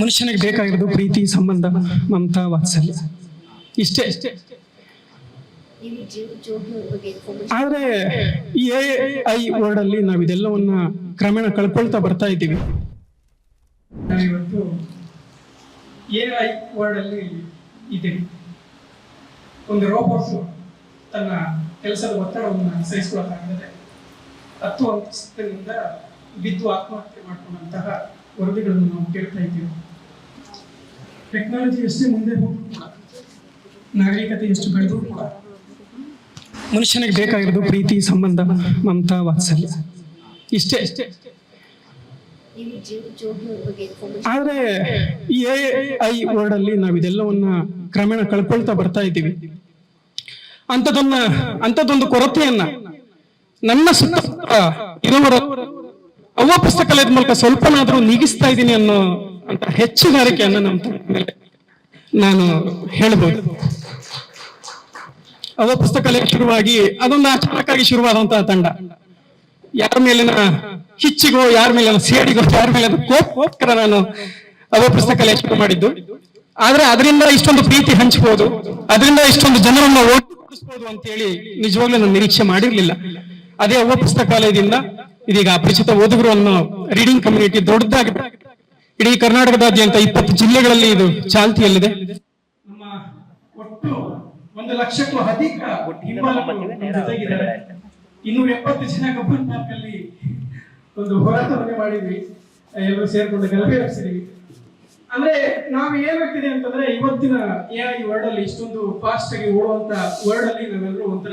ಮನುಷ್ಯನಿಗೆ ಬೇಕಾಗಿರೋದು ಪ್ರೀತಿ, ಸಂಬಂಧ, ಮಮತಾ, ವಾತ್ಸಲ್ಯ. ಇಷ್ಟೇ. ಇಷ್ಟೇ ಆದರೆ ಈ ಎ ಐ ವರ್ಡ್ ಅಲ್ಲಿ ನಾವು ಇದೆಲ್ಲವನ್ನ ಕ್ರಮೇಣ ಕಳ್ಕೊಳ್ತಾ ಬರ್ತಾ ಇದ್ದೀವಿ. ನಾವಿವತ್ತು ಎ ಐ ವರ್ಡಲ್ಲಿ ಇದ್ದೀವಿ. ಒಂದು ರೋಬೋಟ್ ತನ್ನ ಕೆಲಸದ ಒತ್ತಡವನ್ನು ಸಹಿಸಿಕೊಳ್ಳೋಕ್ಕಾಗದೆ ಹತ್ತು ಅಂತಸ್ತಿನಿಂದ ಬಿದ್ದು ಆತ್ಮಹತ್ಯೆ ಮಾಡಿಕೊಂಡಂತಹ ವರದಿಗಳನ್ನು ನಾವು ಕೇಳ್ತಾ ಇದ್ದೀವಿ. ಟೆಕ್ನಾಲಜಿ ಎಷ್ಟೇ ಮುಂದೆ ನಾಗರಿಕತೆ ಎಷ್ಟು ಬೆಳೆದು ಮನುಷ್ಯನಿಗೆ ಬೇಕಾಗಿರೋದು ಪ್ರೀತಿ, ಸಂಬಂಧ, ಮಮತಾ, ವಾತ್ಸಲ್ಯ. ಇಷ್ಟೇ. ಅಷ್ಟೇ ಆದರೆ ಈ ಎ ಐ ವರ್ಡ್ ಅಲ್ಲಿ ನಾವು ಇದೆಲ್ಲವನ್ನ ಕ್ರಮೇಣ ಕಳ್ಕೊಳ್ತಾ ಬರ್ತಾ ಇದ್ದೀವಿ. ಅಂಥದನ್ನ ಅಂಥದ್ದೊಂದು ಕೊರತೆಯನ್ನ ನನ್ನ ಸುತ್ತ ಇರುವ ಅವ್ವ ಪುಸ್ತಕಾಲಯದ ಮೂಲಕ ಸ್ವಲ್ಪನಾದರೂ ನೀಗಿಸ್ತಾ ಇದ್ದೀನಿ ಅನ್ನೋ ಅಂತ ಹೆಚ್ಚುಗಾರಿಕೆಯನ್ನು ನಮ್ಮ ಮೇಲೆ ನಾನು ಹೇಳ್ಬೋದು ಅವ ಪುಸ್ತಕಾಲಯ ಶುರುವಾಗಿ ಅದೊಂದು ಆಚರಣಕ್ಕಾಗಿ ಶುರುವಾದಂತಹ ತಂಡ. ಯಾರ ಮೇಲಿನ ಹಿಚ್ಚಿಗೋ, ಯಾರ ಮೇಲಿನ ಸೇಡಿಗೋ, ಯಾರ ಮೇಲಿನ ಕೋಪಕ್ಕೋಸ್ಕರ ನಾನು ಅವ ಪುಸ್ತಕಾಲಯ ಶುರು ಮಾಡಿದ್ದು. ಆದ್ರೆ ಅದರಿಂದ ಇಷ್ಟೊಂದು ಪ್ರೀತಿ ಹಂಚಬಹುದು ಅದರಿಂದ ಇಷ್ಟೊಂದು ಜನರನ್ನು ಒಟ್ಟುಗೂಡಿಸಬಹುದು ಅಂತ ಹೇಳಿ ನಿಜವಾಗ್ಲೂ ನಾನು ನಿರೀಕ್ಷೆ ಮಾಡಿರ್ಲಿಲ್ಲ. ಅದೇ ಅವ ಪುಸ್ತಕಾಲಯದಿಂದ ಇದೀಗ ಅಪರಿಚಿತ ಓದುಗರು ಅನ್ನೋ ರೀಡಿಂಗ್ ಕಮ್ಯುನಿಟಿ ದೊಡ್ಡದಾಗಿ ಇಡೀ ಕರ್ನಾಟಕದಾದ್ಯಂತ ಇಪ್ಪತ್ತು ಜಿಲ್ಲೆಗಳಲ್ಲಿ ಇದು ಚಾಲ್ತಿಯಲ್ಲಿದೆ. ಒಟ್ಟು ಒಂದು ಲಕ್ಷಕ್ಕೂ ಅಧಿಕ ಇನ್ನೂರ ಎಪ್ಪತ್ತು ಜನ ಕಬ್ಬನ್ ಪಾರ್ಕ್ ಅಲ್ಲಿ ಒಂದು ಹೋರಾಟವನ್ನೇ ಮಾಡಿದ್ವಿ. ಎಲ್ಲರೂ ಸೇರ್ಕೊಂಡು ಗಲಭೆ ಹರಿಸಿದ್ವಿ ಅಂದ್ರೆ ನಾವು ಏನಾಗ್ತಿದೆ ಅಂತಂದ್ರೆ ಇವತ್ತಿನ ಎ ಐ ವರ್ಡ್ ಅಲ್ಲಿ ಇಷ್ಟೊಂದು ಫಾಸ್ಟ್ ಆಗಿ ಓಡುವಂತ ವರ್ಡ್ ಅಲ್ಲಿ ನಾವೆಲ್ಲರೂ ಒಂಥರ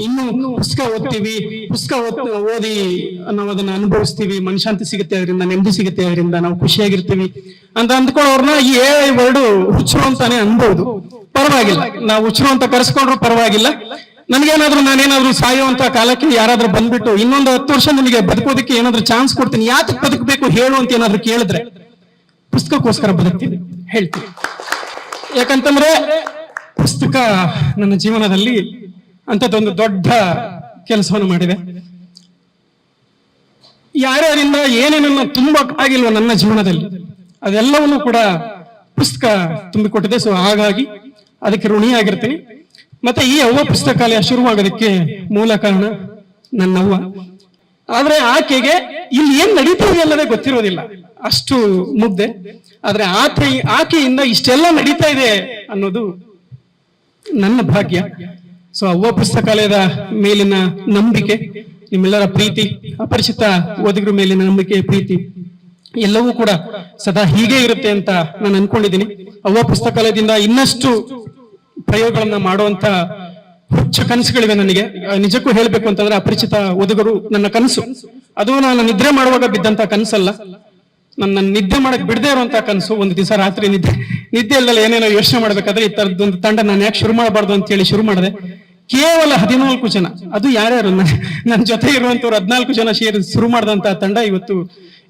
ಇನ್ನು ಪುಸ್ತಕ ಓದ್ತೀವಿ. ಪುಸ್ತಕ ಓದಿ ನಾವು ಅದನ್ನ ಅನುಭವಿಸ್ತೀವಿ. ಮನಶಾಂತಿ ಸಿಗುತ್ತೆ ಅದರಿಂದ, ನೆಮ್ಮದಿ ಸಿಗುತ್ತೆ ಅದರಿಂದ, ನಾವು ಖುಷಿಯಾಗಿರ್ತೀವಿ. ಅಂತ ಅಂದ್ಕೊಳ್ಳೋರ್ನ ಈ ಎ ಐ ವರ್ಡ್ ಹುಚ್ಚರು ಅಂತಾನೆ ಅನ್ಬಹುದು ಪರವಾಗಿಲ್ಲ. ನಾವು ಹುಚ್ಚರು ಅಂತ ಕರೆಸ್ಕೊಂಡ್ರು ಪರವಾಗಿಲ್ಲ. ನನಗೇನಾದ್ರೂ ನಾನೇನಾದ್ರೂ ಸಾಯುವಂತ ಕಾಲಕ್ಕೆ ಯಾರಾದ್ರೂ ಬಂದ್ಬಿಟ್ಟು ಇನ್ನೊಂದು ಹತ್ತು ವರ್ಷ ನಿಮಗೆ ಬದುಕೋದಕ್ಕೆ ಏನಾದ್ರೂ ಚಾನ್ಸ್ ಕೊಡ್ತೀನಿ. ಯಾತಕ್ಕೆ ಬದುಕಬೇಕು ಹೇಳು ಅಂತ ಏನಾದ್ರೂ ಕೇಳಿದ್ರೆ. ಪುಸ್ತಕಕ್ಕೋಸ್ಕರ ಬದುಕ್ತೀನಿ. ಹೇಳ್ತೀನಿ. ಯಾಕಂತಂದ್ರೆ ಪುಸ್ತಕ ನನ್ನ ಜೀವನದಲ್ಲಿ ಅಂಥದ್ದೊಂದು ದೊಡ್ಡ ಕೆಲಸವನ್ನು ಮಾಡಿದೆ. ಯಾರ್ಯಾರಿಂದ ಏನೇನನ್ನ ಆಗಿಲ್ವೋ ನನ್ನ ಜೀವನದಲ್ಲಿ ಅದೆಲ್ಲವನ್ನು ಕೂಡ ಪುಸ್ತಕ ತುಂಬಿಕೊಟ್ಟಿದೆ. ಸೊ ಹಾಗಾಗಿ ಅದಕ್ಕೆ ಋಣಿಯಾಗಿರ್ತೀನಿ. ಮತ್ತೆ ಈ ಅವ್ವ ಪುಸ್ತಕಾಲಯ ಶುರುವಾಗೋದಕ್ಕೆ ಮೂಲ ಕಾರಣ ನನ್ನವ್ವ. ಆದ್ರೆ ಆಕೆಗೆ ಇಲ್ಲಿ ಏನ್ ನಡೀತದೆ ಅನ್ನೋದೇ ಗೊತ್ತಿರೋದಿಲ್ಲ. ಅಷ್ಟು ಮುದ್ದೆ ಆದ್ರೆ ಆಕೆ, ಆಕೆಯಿಂದ ಇಷ್ಟೆಲ್ಲ ನಡೀತಾ ಇದೆ ಅನ್ನೋದು ನನ್ನ ಭಾಗ್ಯ. ಸೊ ಅವ್ವ ಪುಸ್ತಕಾಲಯದ ಮೇಲಿನ ನಂಬಿಕೆ, ನಿಮ್ಮೆಲ್ಲರ ಪ್ರೀತಿ, ಅಪರಿಚಿತ ಓದಿಗರ ಮೇಲಿನ ನಂಬಿಕೆ, ಪ್ರೀತಿ, ಎಲ್ಲವೂ ಕೂಡ ಸದಾ ಹೀಗೆ ಇರುತ್ತೆ ಅಂತ ನಾನು ಅನ್ಕೊಂಡಿದ್ದೀನಿ. ಅವ್ವ ಪುಸ್ತಕಾಲಯದಿಂದ ಇನ್ನಷ್ಟು ಪ್ರಯೋಗಗಳನ್ನ ಮಾಡುವಂತ ಹುಚ್ಚ ಕನಸುಗಳಿವೆ ನನಗೆ. ನಿಜಕ್ಕೂ ಹೇಳ್ಬೇಕು ಅಂತಂದ್ರೆ ಅಪರಿಚಿತ ಓದುಗರು ನನ್ನ ಕನಸು. ಅದು ನಾನು ನಿದ್ರೆ ಮಾಡುವಾಗ ಬಿದ್ದಂತ ಕನಸಲ್ಲ. ನನ್ನ ನಿದ್ದೆ ಮಾಡಕ್ ಬಿಡದೆ ಇರುವಂತ ಕನಸು. ಒಂದು ದಿವಸ ರಾತ್ರಿ ನಿದ್ದೆ ನಿದ್ದೆ ಇಲ್ಲದೆ ಏನೇನೋ ಯೋಚನೆ ಮಾಡ್ಬೇಕಾದ್ರೆ ಈ ತರದೊಂದು ತಂಡ ನಾನು ಯಾಕೆ ಶುರು ಮಾಡಬಾರ್ದು ಅಂತ ಹೇಳಿ ಶುರು ಮಾಡಿದೆ. ಕೇವಲ ಹದಿನಾಲ್ಕು ಜನ. ಅದು ಯಾರ್ಯಾರು? ನನ್ನ ಜೊತೆ ಇರುವಂತವ್ರು ಹದಿನಾಲ್ಕು ಜನ ಸೇರಿ ಶುರು ಮಾಡಿದಂತ ತಂಡ ಇವತ್ತು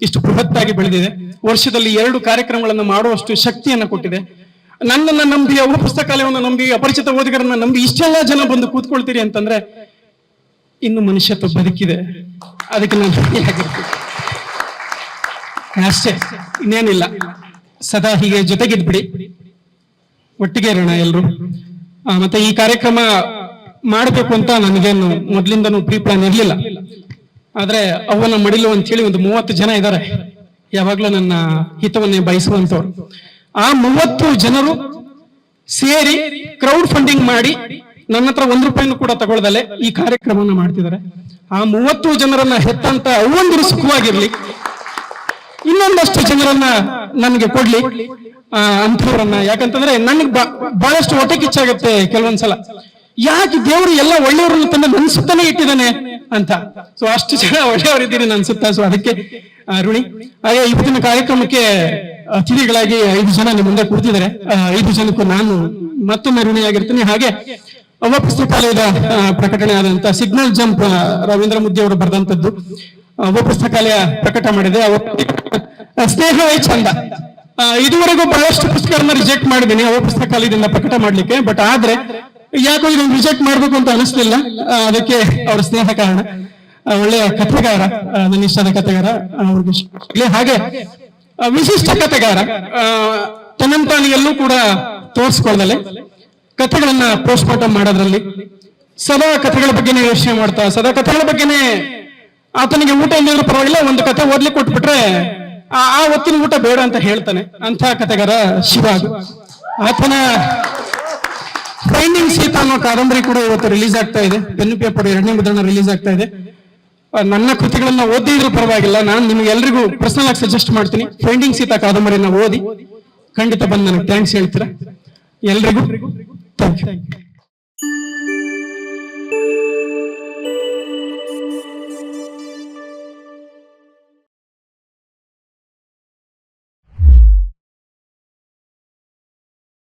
ಇಷ್ಟು ಬೃಹತ್ತಾಗಿ ಬೆಳೆದಿದೆ. ವರ್ಷದಲ್ಲಿ ಎರಡು ಕಾರ್ಯಕ್ರಮಗಳನ್ನು ಮಾಡುವಷ್ಟು ಶಕ್ತಿಯನ್ನ ಕೊಟ್ಟಿದೆ. ನನ್ನನ್ನ ನಂಬಿ ಅವರು ಪುಸ್ತಕಾಲಯವನ್ನು ನಂಬಿ ಅಪರಿಚಿತ ಓದುಗರನ್ನ ನಂಬಿ ಇಷ್ಟೆಲ್ಲ ಜನ ಬಂದು ಕೂತ್ಕೊಳ್ತೀರಿ ಅಂತಂದ್ರೆ ಇನ್ನು ಮನುಷ್ಯತ್ವ ಬದುಕಿದೆ. ಅದಕ್ಕೆ ನಾನು. ಅಷ್ಟೇ ಇನ್ನೇನಿಲ್ಲ. ಸದಾ ಹೀಗೆ ಜೊತೆಗಿದ್ಬಿಡಿ. ಒಟ್ಟಿಗೆ ಇರೋಣ ಎಲ್ರು. ಆ, ಮತ್ತೆ ಈ ಕಾರ್ಯಕ್ರಮ ಮಾಡಬೇಕು ಅಂತ ನನಗೇನು ಮೊದ್ಲಿಂದನೂ ಪ್ರೀ ಪ್ಲಾನ್ ಇರಲಿಲ್ಲ. ಆದ್ರೆ ಅವನ ಮಡಿಲು ಅಂತ ಹೇಳಿ ಒಂದು ಮೂವತ್ತು ಜನ ಇದ್ದಾರೆ ಯಾವಾಗ್ಲೂ ನನ್ನ ಹಿತವನ್ನೇ ಬಯಸುವಂತವ್ರು. ಆ ಮೂವತ್ತು ಜನರು ಸೇರಿ ಕ್ರೌಡ್ ಫಂಡಿಂಗ್ ಮಾಡಿ ನನ್ನ ಹತ್ರ ಒಂದು ರೂಪಾಯಿನೂ ಕೂಡ ತಗೊಳ್ದಲೆ ಈ ಕಾರ್ಯಕ್ರಮವನ್ನು ಮಾಡ್ತಿದ್ದಾರೆ. ಆ ಮೂವತ್ತು ಜನರನ್ನ ಹೆತ್ತಂತ ಅವೊಂದು ಸುಖವಾಗಿರ್ಲಿ ಇನ್ನೊಂದಷ್ಟು ಜನರನ್ನ ನನಗೆ ಕೊಡ್ಲಿ. ಆ, ಅಂಥವ್ರನ್ನ. ಯಾಕಂತಂದ್ರೆ ನನಗೆ ಬಹಳಷ್ಟು ಹೊಟ್ಟೆ ಕಿಚ್ಚಾಗತ್ತೆ ಕೆಲವೊಂದ್ಸಲ. ಯಾಕೆ ದೇವರು ಎಲ್ಲ ಒಳ್ಳೆಯವ್ರನ್ನ ತನ್ನ ನನ್ನ ಸುತ್ತನೇ ಇಟ್ಟಿದ್ದಾನೆ ಅಂತ. ಸೊ ಅಷ್ಟು ಜನ ಒಳ್ಳೆಯವರಿದ್ದೀರಿ ನನ್ನ ಸುತ್ತ. ಸೊ ಅದಕ್ಕೆ ಋಣಿ. ಹಾಗೆ ಇವತ್ತಿನ ಕಾರ್ಯಕ್ರಮಕ್ಕೆ ಅತಿಥಿಗಳಾಗಿ ಐದು ಜನ ನಿಮ್ಮ ಮುಂದೆ ಕೂತಿದ್ದಾರೆ ಐದು ಜನಕ್ಕೂ ನಾನು ಮತ್ತೊಮ್ಮೆ ಋಣಿಯಾಗಿರ್ತೀನಿ. ಹಾಗೆ ಅವ ಪುಸ್ತಕಾಲಯದ ಪ್ರಕಟಣೆ ಆದಂತ ಸಿಗ್ನಲ್ ಜಂಪ್ ರವೀಂದ್ರ ಮುದ್ದಿ ಅವರು ಬರೆದಂತದ್ದು ಅವ ಪುಸ್ತಕಾಲಯ ಪ್ರಕಟ ಮಾಡಿದೆ. ಅವ ಸ್ನೇಹವೇ ಚಂದ. ಇದುವರೆಗೂ ಬಹಳಷ್ಟು ಪುಸ್ತಕಗಳನ್ನ ರಿಜೆಕ್ಟ್ ಮಾಡಿದ್ದೀನಿ. ಅವ ಪುಸ್ತಕಾಲಯದಿಂದ ಪ್ರಕಟ ಮಾಡ್ಲಿಕ್ಕೆ. ಬಟ್ ಆದ್ರೆ ಯಾಕೋ ಇದನ್ನು ರಿಜೆಕ್ಟ್ ಮಾಡ್ಬೇಕು ಅಂತ ಅನಿಸ್ಲಿಲ್ಲ. ಅದಕ್ಕೆ ಅವ್ರ ಸ್ನೇಹ ಕಾರಣ. ಒಳ್ಳೆಯ ಕಥೆಗಾರ ನನ್ನ ಇಷ್ಟದ ಕಥೆಗಾರ ಅವ್ರಿಗೆ. ಹಾಗೆ ವಿಶಿಷ್ಟ ಕಥೆಗಾರ ತನ್ನಂತಾನಿಯಲ್ಲೂ ಕೂಡ ತೋರಿಸ್ಕೊಳ್ಳಲೆ ಕಥೆಗಳನ್ನ ಪೋಸ್ಟ್ ಮಾರ್ಟಮ್ ಮಾಡೋದ್ರಲ್ಲಿ. ಸದಾ ಕಥೆಗಳ ಬಗ್ಗೆನೇ ಯೋಚನೆ ಮಾಡ್ತಾ, ಸದಾ ಕಥೆಗಳ ಬಗ್ಗೆನೇ ಆತನಿಗೆ ಊಟ ಇಲ್ಲದ್ರೂ ಪರವಾಗಿಲ್ಲ, ಒಂದು ಕಥೆ ಓದ್ಲಿಕ್ಕೆ ಕೊಟ್ಬಿಟ್ರೆ, ಆ ಹೊತ್ತಿನ ಊಟ ಬೇಡ ಅಂತ ಹೇಳ್ತಾನೆ. ಅಂತ ಕಥೆಗಾರ ಶಿವ ಆತನ ಫೈಂಡಿಂಗ್ ಸೀತಾ ಅನ್ನೋ ಕಾದಂಬರಿ ಕೂಡ ಇವತ್ತು ರಿಲೀಸ್ ಆಗ್ತಾ ಇದೆ. ಪೆನ್ ಪೇಪರ್ ಎರಡನೇ ಮುದ್ರಣ ರಿಲೀಸ್ ಆಗ್ತಾ ಇದೆ. ನನ್ನ ಕೃತಿಗಳನ್ನ ಓದಿದ್ರು ಪರವಾಗಿಲ್ಲ. ನಾನು ನಿಮ್ಗೆ ಎಲ್ರಿಗೂ ಪರ್ಸನಲ್ ಆಗಿ ಸಜೆಸ್ಟ್ ಮಾಡ್ತೀನಿ. ಫೈಂಡಿಂಗ್ ಸೀತಾ ಕಾದಂಬರಿನ ಓದಿ, ಖಂಡಿತ ಬಂದು ನನಗೆ ಥ್ಯಾಂಕ್ಸ್ ಹೇಳ್ತೀರಾ? ಎಲ್ರಿಗೂ ಥ್ಯಾಂಕ್ ಯು